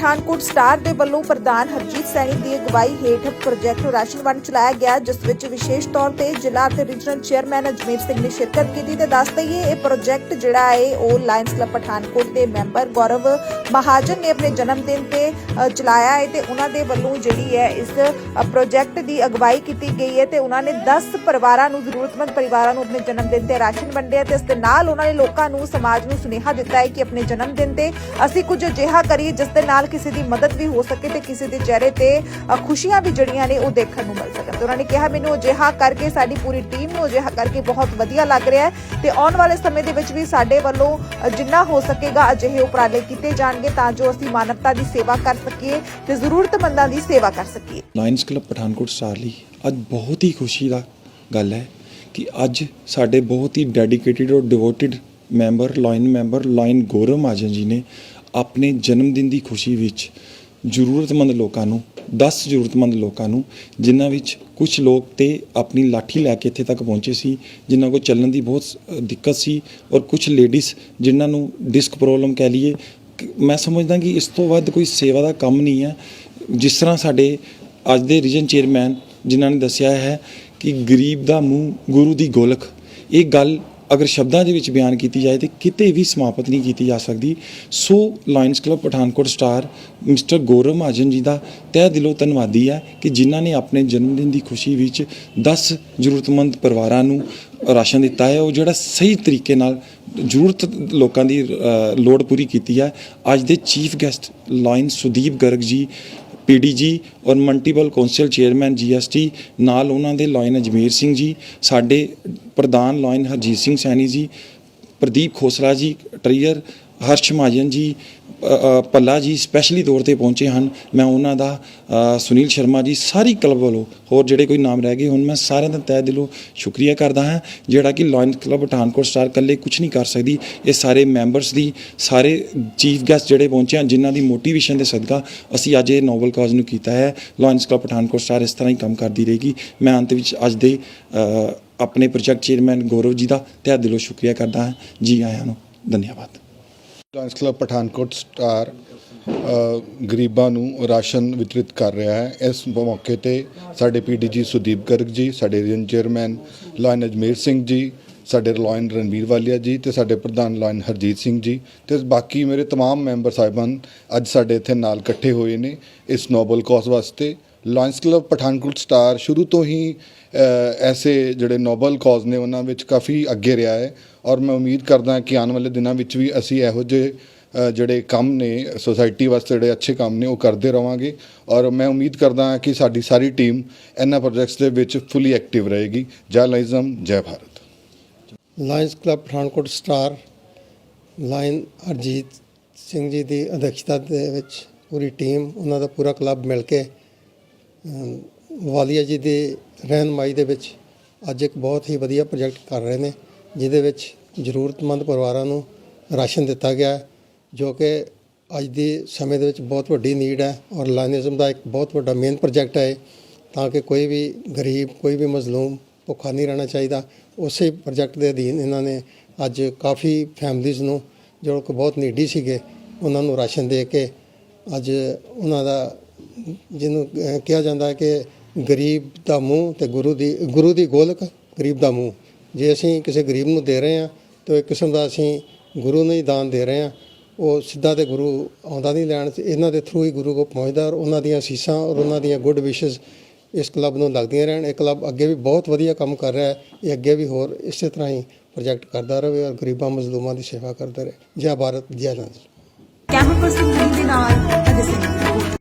Pathankot star ਦੇ ਵੱਲੋਂ ਪ੍ਰਧਾਨ ਹਰਜੀਤ ਸੈਣੀ ਦੀ ਅਗਵਾਈ ਹੇਠ ਪ੍ਰੋਜੈਕਟ ਰਾਸ਼ਨ ਵੰਡ ਚਲਾਇਆ ਗਿਆ, ਜਿਸ ਵਿੱਚ ਵਿਸ਼ੇਸ਼ ਤੌਰ ਤੇ ਜ਼ਿਲ੍ਹਾ ਅਤੇ ਰੀਜਨਲ ਚੇਅਰਮੈਨ ਅਜਮੇਰ ਸਿੰਘ ਨੇ ਸ਼ਿਰਕਤ ਕੀਤੀ ਤੇ ਦੱਸ ਦਈਏ, ਇਹ ਪ੍ਰੋਜੈਕਟ ਜਿਹੜਾ ਹੈ, ਉਹ ਲਾਇਨਸ ਕਲੱਬ ਪਠਾਨਕੋਟ ਦੇ ਮੈਂਬਰ ਗੌਰਵ ਮਹਾਜਨ ਨੇ ਆਪਣੇ ਜਨਮ ਦਿਨ ਤੇ ਚਲਾਇਆ ਹੈ ਤੇ ਉਹਨਾਂ ਦੇ ਵੱਲੋਂ ਜਿਹੜੀ ਹੈ, ਇਸ ਪ੍ਰੋਜੈਕਟ ਦੀ ਅਗਵਾਈ ਕੀਤੀ ਗਈ ਹੈ ਤੇ ਉਹਨਾਂ ਨੇ 10 ਪਰਿਵਾਰਾਂ ਨੂੰ, ਜ਼ਰੂਰਤਮੰਦ ਪਰਿਵਾਰਾਂ ਨੂੰ ਆਪਣੇ ਜਨਮ ਦਿਨ ਤੇ ਰਾਸ਼ਨ ਵੰਡਿਆ ਤੇ ਇਸ ਦੇ ਨਾਲ ਉਹਨਾਂ ਨੇ ਲੋਕਾਂ ਨੂੰ, ਸਮਾਜ ਨੂੰ ਸੁਨੇਹਾ ਦਿੱਤਾ ਹੈ ਕਿ ਆਪਣੇ ਜਨਮ ਦਿਨ ਤੇ ਅਸੀਂ ਕੁਝ ਅਜਿਹਾ ਕਰੀਏ, ਜਿਸ ਦੇ ਨਾਲ ਕਿਸੇ ਦੀ ਮਦਦ ਵੀ ਹੋ ਸਕੇ ਤੇ ਕਿਸੇ ਦੇ ਚਿਹਰੇ ਤੇ ਖੁਸ਼ੀਆਂ ਵੀ ਜੜੀਆਂ ਨੇ, ਉਹ ਦੇਖਣ ਨੂੰ ਮਿਲ ਸਕਣ। ਤੇ ਉਹਨਾਂ ਨੇ ਕਿਹਾ, ਮੈਨੂੰ ਅਜਿਹਾ ਕਰਕੇ ਸਾਡੀ ਪੂਰੀ ਟੀਮ ਨੂੰ ਅਜਿਹਾ ਕਰਕੇ ਬਹੁਤ ਵਧੀਆ ਲੱਗ ਰਿਹਾ ਹੈ ਤੇ ਆਉਣ ਵਾਲੇ ਸਮੇਂ ਦੇ ਵਿੱਚ ਵੀ ਸਾਡੇ ਵੱਲੋਂ ਜਿੰਨਾ ਹੋ ਸਕੇਗਾ, ਅਜਿਹੇ ਉਪਰਾਲੇ ਕੀਤੇ ਜਾਣਗੇ ਤਾਂ ਜੋ ਅਸੀਂ ਮਾਨਵਤਾ ਦੀ ਸੇਵਾ ਕਰ ਸਕੀਏ ਤੇ ਜ਼ਰੂਰਤਮੰਦਾਂ ਦੀ ਸੇਵਾ ਕਰ ਸਕੀਏ। ਲਾਇਨਸ ਕਲੱਬ ਪਠਾਨਕੋਟ ਸਟਾਰ ਲਈ ਅੱਜ ਬਹੁਤ ਹੀ ਖੁਸ਼ੀ ਦਾ ਗੱਲ ਹੈ ਕਿ ਅੱਜ ਸਾਡੇ ਬਹੁਤ ਹੀ ਡੈਡੀਕੇਟਿਡ ਔਰ devoted member lion member lion Gaurav Mahajan ji ਨੇ ਆਪਣੇ ਜਨਮ ਦਿਨ ਦੀ ਖੁਸ਼ੀ ਵਿੱਚ ਜ਼ਰੂਰਤਮੰਦ ਲੋਕਾਂ ਨੂੰ 10 ਜ਼ਰੂਰਤਮੰਦ ਲੋਕਾਂ ਨੂੰ, ਜਿਨ੍ਹਾਂ ਵਿੱਚ ਕੁਝ ਲੋਕ ਤੇ ਆਪਣੀ ਲਾਠੀ ਲੈ ਕੇ ਇੱਥੇ ਤੱਕ ਪਹੁੰਚੇ ਸੀ, ਜਿਨ੍ਹਾਂ ਕੋਲ ਚੱਲਣ ਦੀ ਬਹੁਤ ਦਿੱਕਤ ਸੀ ਔਰ ਕੁਝ ਲੇਡੀਜ਼ ਜਿਨ੍ਹਾਂ ਨੂੰ ਡਿਸਕ ਪ੍ਰੋਬਲਮ ਕਹਿ ਲਈਏ, ਕਿ, ਮੈਂ ਸਮਝਦਾ ਕਿ ਇਸ ਤੋਂ ਵੱਧ ਕੋਈ ਸੇਵਾ ਦਾ ਕੰਮ ਨਹੀਂ ਹੈ, ਜਿਸ ਤਰ੍ਹਾਂ ਸਾਡੇ ਅੱਜ ਦੇ ਰੀਜਨ ਚੇਅਰਮੈਨ ਜਿਨ੍ਹਾਂ ਨੇ ਦੱਸਿਆ ਹੈ ਕਿ ਗਰੀਬ ਦਾ ਮੂੰਹ ਗੁਰੂ ਦੀ ਗੋਲਖ ਇਹ ਗੱਲ ਅਗਰ ਸ਼ਬਦਾਂ ਦੇ ਵਿੱਚ ਬਿਆਨ ਕੀਤੀ ਜਾਏ ਤੇ ਕਿਤੇ ਵੀ ਸਮਾਪਤ ਨਹੀਂ ਕੀਤੀ ਜਾ ਸਕਦੀ। So lions club Pathankot star mister Gaurav Mahajan ji ਦਾ ਤਹਿ ਦਿਲੋਂ ਧੰਨਵਾਦੀ ਹੈ ਕਿ ਜਿਨ੍ਹਾਂ ਨੇ ਆਪਣੇ ਜਨਮ ਦਿਨ ਦੀ ਖੁਸ਼ੀ ਵਿੱਚ 10 ਜ਼ਰੂਰਤਮੰਦ ਪਰਿਵਾਰਾਂ ਨੂੰ ਰਾਸ਼ਨ ਦਿੱਤਾ ਹੈ। ਉਹ ਜਿਹੜਾ ਸਹੀ ਤਰੀਕੇ ਨਾਲ ਜ਼ਰੂਰਤ ਲੋਕਾਂ ਦੀ ਲੋੜ ਪੂਰੀ ਕੀਤੀ ਹੈ। ਅੱਜ ਦੇ chief guest lion Sudeep Garg ji PDG ਔਰ ਮਲਟੀਪਲ ਕੌਂਸਲ ਚੇਅਰਮੈਨ ਜੀਐਸਟੀ ਨਾਲ ਉਹਨਾਂ ਦੇ ਲਾਇਨ ਅਜਮੇਰ ਸਿੰਘ ਜੀ, ਸਾਡੇ ਪ੍ਰਧਾਨ ਲਾਇਨ ਹਰਜੀਤ ਸਿੰਘ ਸੈਣੀ ਜੀ, ਪ੍ਰਦੀਪ ਖੋਸਲਾ ਜੀ, ਟਰੀਅਰ ਹਰਸ਼ ਮਹਾਜਨ ਜੀ ਅ, ਪੱਲਾ ਜੀ ਸਪੈਸ਼ਲੀ ਤੌਰ ਤੇ ਪਹੁੰਚੇ ਹਨ। ਮੈਂ ਉਹਨਾਂ ਦਾ ਸੁਨੀਲ ਸ਼ਰਮਾ ਜੀ ਸਾਰੀ ਕਲੱਬ ਵੱਲੋਂ ਹੋਰ ਜਿਹੜੇ ਕੋਈ ਨਾਮ ਰਹਿ ਗਏ ਹੁਣ ਮੈਂ ਸਾਰਿਆਂ ਦਾ ਤਹਿ ਦਿਲੋਂ ਸ਼ੁਕਰੀਆ ਕਰਦਾ ਹਾਂ। ਜਿਹੜਾ ਕਿ ਲਾਇਨ ਕਲੱਬ ਪਠਾਨਕੋਟ ਸਟਾਰ ਇਕੱਲੇ ਕੁਝ ਨਹੀਂ ਕਰ ਸਕਦੀ ਇਹ ਸਾਰੇ ਮੈਂਬਰਸ ਦੀ ਸਾਰੇ ਚੀਫ ਗੈਸਟ ਜਿਹੜੇ ਪਹੁੰਚੇ ਹਨ ਜਿਨ੍ਹਾਂ ਦੀ ਮੋਟੀਵੇਸ਼ਨ ਦੇ ਸਦਕਾ ਅਸੀਂ ਅੱਜ ਇਹ ਨੋਬਲ ਕਾਜ਼ ਨੂੰ ਕੀਤਾ ਹੈ। ਲਾਇਨਸ ਕਲੱਬ ਪਠਾਨਕੋਟ ਸਟਾਰ ਇਸ ਤਰ੍ਹਾਂ ਹੀ ਕੰਮ ਕਰਦੀ ਰਹੇਗੀ। ਮੈਂ ਅੰਤ ਵਿੱਚ ਅੱਜ ਦੇ ਆਪਣੇ ਪ੍ਰੋਜੈਕਟ ਚੇਅਰਮੈਨ ਗੌਰਵ ਜੀ ਦਾ ਤਹਿ ਦਿਲੋਂ ਸ਼ੁਕਰੀਆ ਕਰਦਾ ਹਾਂ। ਜੀ ਆਇਆਂ ਨੂੰ ਧੰਨਵਾਦ। ਲਾਇਨਸ ਕਲੱਬ ਪਠਾਨਕੋਟ ਸਟਾਰ ਅ, ਗਰੀਬਾਂ ਨੂੰ ਰਾਸ਼ਨ ਵਿਤਰਿਤ ਕਰ ਰਿਹਾ ਹੈ ਇਸ ਮੌਕੇ ਤੇ ਸਾਡੇ ਪੀਡੀਜੀ ਸੁਦੀਪ ਗਰਗ ਜੀ ਸਾਡੇ region chairman lion Ajmer Singh ji ਸਾਡੇ ਲਾਇਨ ਰਣਵੀਰ ਵਾਲੀਆ ਜੀ ਤੇ ਸਾਡੇ ਪ੍ਰਧਾਨ ਲਾਇਨ ਹਰਜੀਤ ਸਿੰਘ ਜੀ ਤੇ ਬਾਕੀ ਮੇਰੇ तमाम ਮੈਂਬਰ ਸਾਹਿਬਾਨ ਅੱਜ ਸਾਡੇ ਇੱਥੇ ਨਾਲ ਇਕੱਠੇ ਹੋਏ ਨੇ ਇਸ ਨੋਬਲ ਕਾਜ਼ ਵਾਸਤੇ ਲਾਇਨਸ ਕਲੱਬ ਪਠਾਨਕੋਟ ਸਟਾਰ ਸ਼ੁਰੂ ਤੋਂ ਹੀ ਐਸੇ ਜਿਹੜੇ ਨੋਬਲ ਕਾਜ਼ ਨੇ ਉਹਨਾਂ ਵਿੱਚ ਕਾਫੀ ਅੱਗੇ ਰਿਹਾ ਹੈ। ਔਰ ਮੈਂ ਉਮੀਦ ਕਰਦਾ ਕਿ ਆਉਣ ਵਾਲੇ ਦਿਨਾਂ ਵਿੱਚ ਵੀ ਅਸੀਂ ਇਹੋ ਜਿਹੇ ਜਿਹੜੇ ਕੰਮ ਨੇ ਸੋਸਾਇਟੀ ਵਾਸਤੇ ਜਿਹੜੇ ਅੱਛੇ ਕੰਮ ਨੇ ਉਹ ਕਰਦੇ ਰਵਾਂਗੇ। ਔਰ ਮੈਂ ਉਮੀਦ ਕਰਦਾ ਹਾਂ ਕਿ ਸਾਡੀ ਸਾਰੀ ਟੀਮ ਇਹਨਾਂ ਪ੍ਰੋਜੈਕਟਸ ਦੇ ਵਿੱਚ ਫੁੱਲੀ ਐਕਟਿਵ ਰਹੇਗੀ। ਜੈ ਲਾਇਜ਼ਮ, ਜੈ Bharat. Lions club Pathankot star lion Arijit Singh ji ਦੀ ਅਧਿਕਸ਼ਤਾ ਦੇ ਵਿੱਚ ਪੂਰੀ ਟੀਮ ਉਹਨਾਂ ਦਾ ਪੂਰਾ ਕਲੱਬ ਮਿਲ ਕੇ ਵਾਲੀਆ ਜੀ ਦੀ ਰਹਿਨਮਾਈ ਦੇ ਵਿੱਚ ਅੱਜ ਇੱਕ ਬਹੁਤ ਹੀ ਵਧੀਆ ਪ੍ਰੋਜੈਕਟ ਕਰ ਰਹੇ ਨੇ ਜਿਹਦੇ ਵਿੱਚ ਜ਼ਰੂਰਤਮੰਦ ਪਰਿਵਾਰਾਂ ਨੂੰ ਰਾਸ਼ਨ ਦਿੱਤਾ ਗਿਆ ਜੋ ਕਿ ਅੱਜ ਦੇ ਸਮੇਂ ਦੇ ਵਿੱਚ ਬਹੁਤ ਵੱਡੀ ਨੀਡ ਹੈ ਔਰ ਲਾਇਨਿਜ਼ਮ ਦਾ ਇੱਕ ਬਹੁਤ ਵੱਡਾ ਮੇਨ ਪ੍ਰੋਜੈਕਟ ਹੈ ਇਹ, ਤਾਂ ਕਿ ਕੋਈ ਵੀ ਗਰੀਬ ਕੋਈ ਵੀ ਮਜ਼ਲੂਮ ਭੁੱਖਾ ਨਹੀਂ ਰਹਿਣਾ ਚਾਹੀਦਾ। ਉਸੇ ਪ੍ਰੋਜੈਕਟ ਦੇ ਅਧੀਨ ਇਹਨਾਂ ਨੇ ਅੱਜ ਕਾਫੀ ਫੈਮਲੀਆਂ ਨੂੰ ਜੋ ਕਿ ਬਹੁਤ ਨੀਡੀ ਸੀਗੇ ਉਹਨਾਂ ਨੂੰ ਰਾਸ਼ਨ ਦੇ ਕੇ ਅੱਜ ਉਹਨਾਂ ਦਾ ਜਿਹਨੂੰ ਅਹ, ਕਿਹਾ ਜਾਂਦਾ ਹੈ ਕਿ ਗਰੀਬ ਦਾ ਮੂੰਹ ਤੇ ਗੁਰੂ ਦੀ ਗੁਰੂ ਦੀ ਗੋਲਕ ਗਰੀਬ ਦਾ ਮੂੰਹ। ਜੇ ਅਸੀਂ ਕਿਸੇ ਗਰੀਬ ਨੂੰ ਦੇ ਰਹੇ ਹਾਂ ਤਾਂ ਇੱਕ ਕਿਸਮ ਦਾ ਅਸੀਂ ਗੁਰੂ ਨੂੰ ਹੀ ਦਾਨ ਦੇ ਰਹੇ ਹਾਂ। ਉਹ ਸਿੱਧਾ ਤੇ ਗੁਰੂ ਆਉਂਦਾ ਨਹੀਂ ਲੈਣ ਇਹਨਾਂ ਦੇ ਥਰੂ ਹੀ ਗੁਰੂ ਕੋਲ ਪਹੁੰਚਦਾ ਔਰ ਉਹਨਾਂ ਦੀਆਂ ਸੀਸਾਂ ਔਰ ਉਹਨਾਂ ਦੀਆਂ ਗੁੱਡ ਵਿਸ਼ੇਸ ਇਸ ਕਲੱਬ ਨੂੰ ਲੱਗਦੀਆਂ ਰਹਿਣ। ਇਹ ਕਲੱਬ ਅੱਗੇ ਵੀ ਬਹੁਤ ਵਧੀਆ ਕੰਮ ਕਰ ਰਿਹਾ ਹੈ। ਇਹ ਅੱਗੇ ਵੀ ਹੋਰ ਇਸੇ ਤਰ੍ਹਾਂ ਹੀ ਪ੍ਰੋਜੈਕਟ ਕਰਦਾ ਰਹੇ ਔਰ ਗਰੀਬਾਂ ਮਜ਼ਲੂਮਾਂ ਦੀ ਸੇਵਾ ਕਰਦਾ ਰਹੇ। ਜੈ ਭਾਰਤ ਜੈ ਜਨ ਕੈਮਰਾ ਪਰਸਨ ਦੇ ਨਾਲ ਅਜੇ ਸਿੰਘ